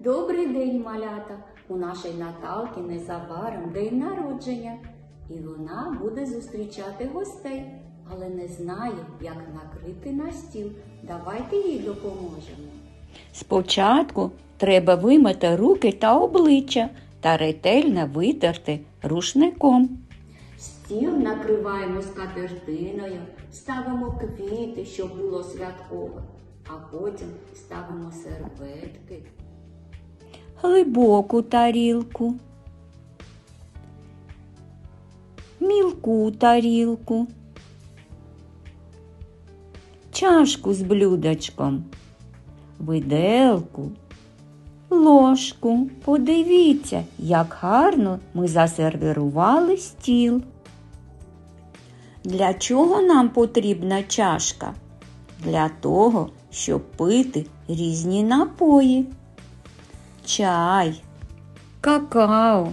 Добрий день, малята! У нашої Наталки незабаром день народження, і вона буде зустрічати гостей, але не знає, як накрити на стіл. Давайте їй допоможемо. Спочатку треба вимити руки та обличчя та ретельно витерти рушником. Стіл накриваємо скатертиною, ставимо квіти, щоб було святково, а потім ставимо серветки. Глибоку тарілку, мілку тарілку, чашку з блюдечком, виделку, ложку. Подивіться, як гарно ми засервірували стіл. Для чого нам потрібна чашка? Для того, щоб пити різні напої чай, какао,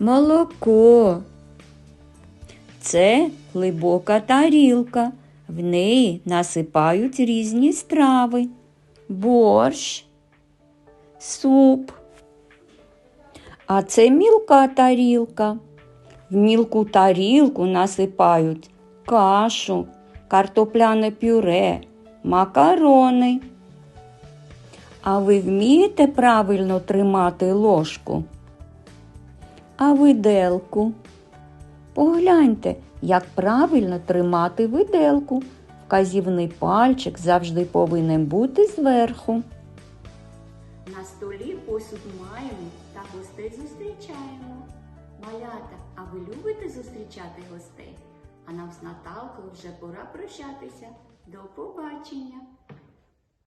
молоко. Це глибока тарілка. В неї насипають різні страви, борщ, суп. А це мілка тарілка. В мілку тарілку насипають кашу, картопляне пюре, макарони. А ви вмієте правильно тримати ложку? А виделку? Погляньте, як правильно тримати виделку. Вказівний пальчик завжди повинен бути зверху. На столі посуд маємо та гостей зустрічаємо. Малята, а ви любите зустрічати гостей? А нам з Наталкою вже пора прощатися. До побачення!